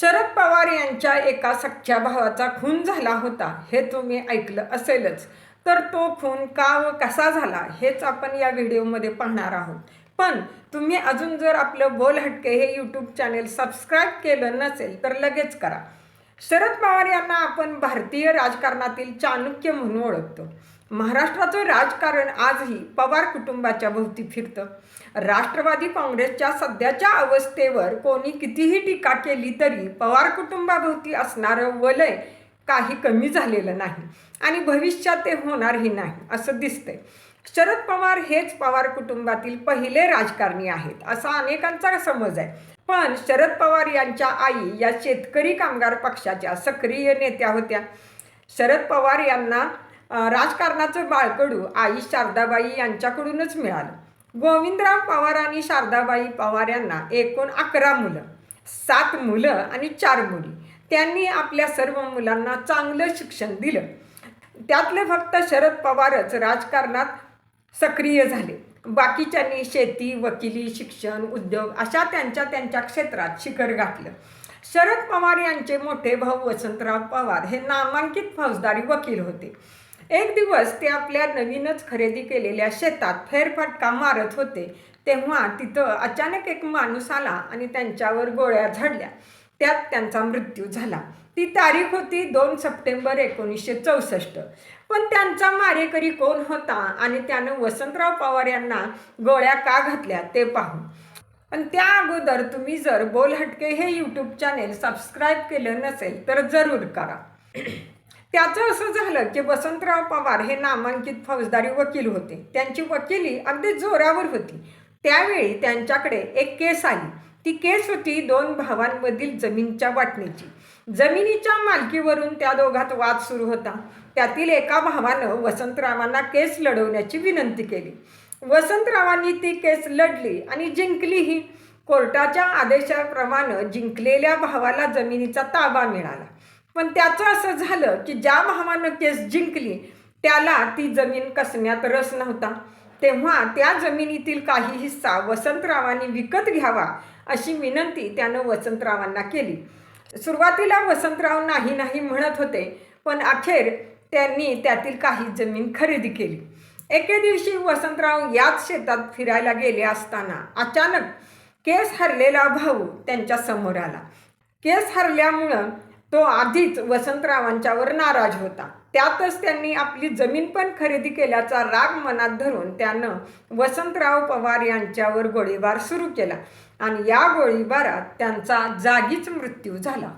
शरद पवार यांच्या एका सख्ख्या भावाचा खून झाला होता हे तुम्ही ऐकलं असेलच. तर तो खून का व कसा झाला हेच आपण या व्हिडिओमध्ये पाहणार आहोत. पण तुम्ही अजून जर आपलं बोल हटके हे यूट्यूब चॅनेल सबस्क्राईब केलं नसेल तर लगेच करा. शरद पवार यांना आपण भारतीय राजकारणातील चाणक्य म्हणून ओळखतो. महाराष्ट्राचं राजकारण आजही पवार कुटुंबाच्या भोवती फिरतं. राष्ट्रवादी काँग्रेसच्या सध्याच्या अवस्थेवर कोणी कितीही टीका केली तरी पवार कुटुंबाभोवती असणारं वलय काही कमी झालेलं नाही आणि भविष्यात ते होणारही नाही असं दिसतंय. शरद पवार हेच पवार कुटुंबातील पहिले राजकारणी आहेत असा अनेकांचा समज आहे. पण शरद पवार यांच्या आई या शेतकरी कामगार पक्षाच्या सक्रिय नेत्या होत्या. शरद पवार यांना राजकारणाचं बाळकडू आई शारदाबाई यांच्याकडूनच मिळालं. गोविंदराव पवार आणि शारदाबाई पवार यांना एकूण अकरा मुलं सात मुलं आणि चार मुली. त्यांनी आपल्या सर्व मुलांना चांगलं शिक्षण दिलं. त्यातले फक्त शरद पवारच राजकारणात सक्रिय झाले. बाकीच्यांनी शेती वकिली शिक्षण उद्योग अशा त्यांच्या त्यांच्या क्षेत्रात शिखर गाठलं शरद पवार यांचे मोठे भाऊ वसंतराव पवार हे नामांकित फौजदारी वकील होते. एक दिवस ते आपल्या नवीनच खरेदी केलेल्या शेतात फेरफटका मारत होते. तेव्हा तिथं अचानक एक माणूस आला आणि त्यांच्यावर गोळ्या झाडल्या. त्यात त्यांचा मृत्यू झाला. ती तारीख होती दोन सप्टेंबर एकोणीसशे चौसष्ट. पण त्यांचा मारेकरी कोण होता आणि त्यानं वसंतराव पवार यांना गोळ्या का घातल्या ते पाहू. पण त्या अगोदर तुम्ही जर बोल हटके हे यूट्यूब चॅनेल सबस्क्राईब केलं नसेल तर जरूर करा. त्याचं असं झालं की वसंतराव पवार हे नामांकित फौजदारी वकील होते. त्यांची वकिली अगदी जोरावर होती. त्यावेळी त्यांच्याकडे एक केस आली. ती केस होती दोन भावांमधील जमीनच्या वाटणीची. जमिनीच्या मालकीवरून त्या दोघात वाद सुरू होता. त्यातील एका भावानं वसंतरावांना केस लढवण्याची विनंती केली. वसंतरावांनी ती केस लढली आणि जिंकलीही. कोर्टाच्या आदेशाप्रमाणे जिंकलेल्या भावाला जमिनीचा ताबा मिळाला. पण त्याचं असं झालं की ज्या भावानं केस जिंकली त्याला ती जमीन कसण्यात रस नव्हता. तेव्हा त्या जमिनीतील काही हिस्सा वसंतरावांनी विकत घ्यावा अशी विनंती त्यानं वसंतरावांना केली. सुरुवातीला वसंतराव नाही नाही म्हणत होते पण अखेर त्यांनी त्यातील काही जमीन खरेदी केली. एके दिवशी वसंतराव याच शेतात फिरायला गेले असताना अचानक केस हरलेला भाऊ त्यांच्यासमोर आला. केस हरल्यामुळं तो आधीच वसंतरावांच्यावर नाराज होता. त्यातच त्यांनी आपली जमीन पण खरेदी केल्याचा राग मनात धरून त्यानं वसंतराव पवार यांच्यावर गोळीबार सुरू केला आणि या गोळीबारात त्यांचा जागीच मृत्यू झाला.